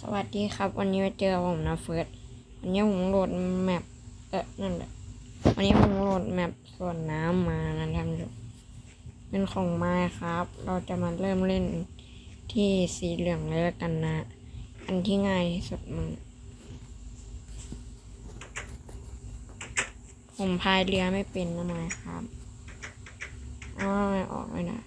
สวัสดีครับ วันนี้มาเจอผมนะเฟิร์สวันนี้ผมโหลดแมปเออนั่นแหละวันนี้ผมโหลดแมปส่วนน้ำมานะท่านผู้ชมเป็นของไม้ครับ เราจะมาเริ่มเล่นที่สีเหลืองเลยละกันนะ อันที่ง่ายที่สุดมึงผมพายเรือไม่เป็นนะไม้ครับเอาไม่ออกไม่ได้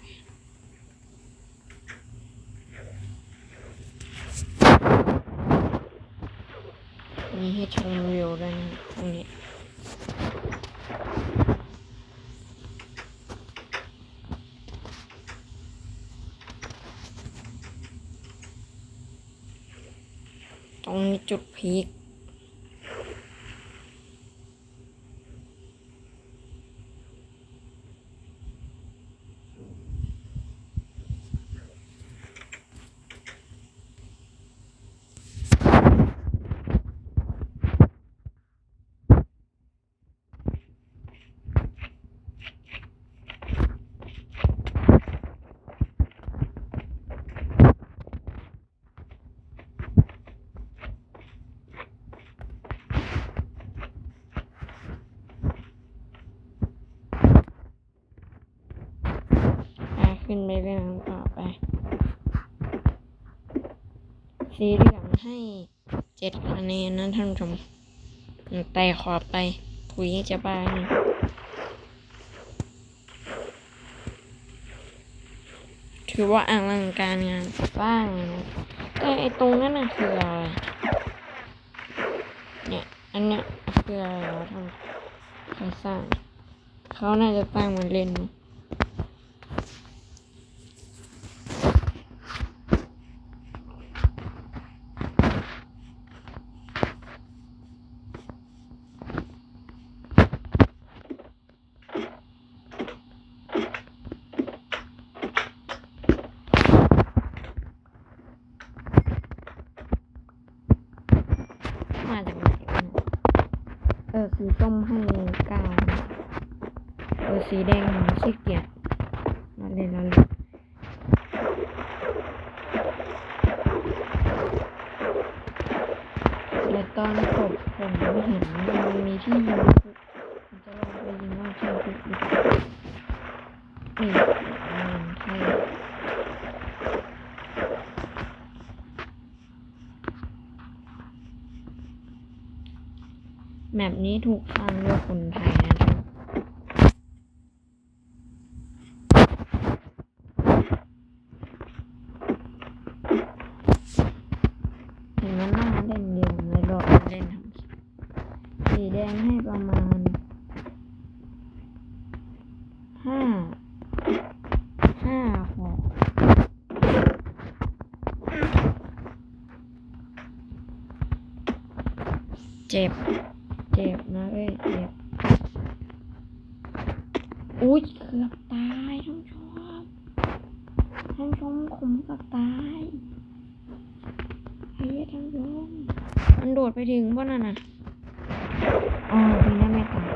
มีให้ชมวิวด้วยนะตรงนี้ตรงนี้จุดพีคอะ ขึ้นไปเรื่องต่อไป สีเหลืองให้เจ็ดคะแนนนะท่านผู้ชมแต่ขอไปคุยจะบ้าถือว่าอลังการงานบ้างนะแต่ไอตรงนั้นน่ะคืออะไรเนี่ย อันเนี้ยคืออะไรวะทำใครสร้าง เขาน่าจะตั้างมาเล่นมั้ง มาจากไหนวะเนี่ย เออสีส้มให้เก้าเออสีแดงขี้เกียจมาเล่นแล้วเลยและตอนจบผมเห็นมันมีที่ยิงจะลองไปยิงว่าที่คุกดีกว่านี่ใช่ แมปนี้ถูกสร้างด้วยคนไทยนะครับเห็นมันน่าเล่นเดียวเลยดดมาเล่นทำคลิปสีแดงให้ประมาณห้าห้าหกเจ็บ จ็บนะเอ้ยเจ็บอุ้ยเกือบตายท่านชมท่านชมผมเกือบตายเฮ้ยท่านชมมันโดดไปถึงป่ะนั่นน่ะอ๋อดีนะไม่ตาย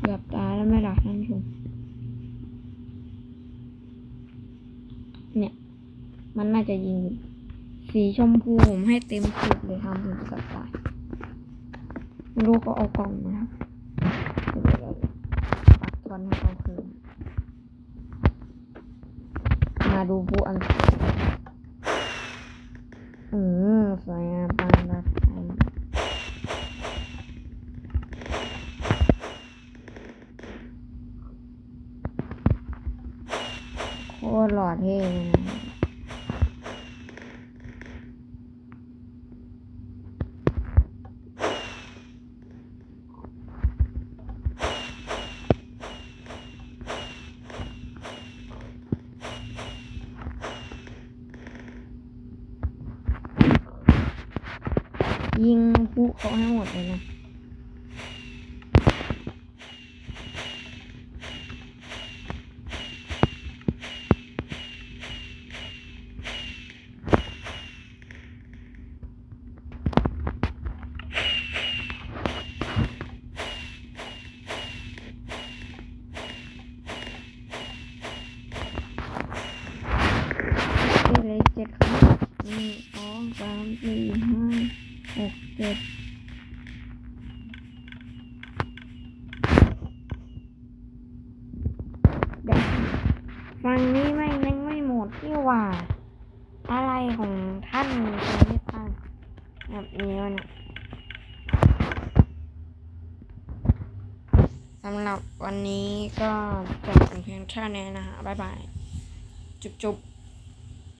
เกือบตายแล้วไม่หลักท่านชมเนี่ย มันน่าจะยิง สีชมพูผมให้เต็มสิบเลยทำผมเกือบตาย ไม่รู้เขาเอากล่องมาครับปัดทอนให้เขาคืนมาดูผู้อันอืมสวยงามปานรักไทยโคตรหล่อเท่เลยนะ ยิงผู้เขาให้หมดเลยนะเหลืออีกเจ็ดครั้งหนึ่งสองสามสี่ห้า หกเจ็ดฟังนี้ไม่ยังไม่หมดที่ว่า อะไรของท่านคนที่ตั้งแบบนี้วะเนี่ยสำหรับวันนี้ก็จบเป็นเพียงแค่นี้นะฮะบ๊ายบาย จุ๊บๆ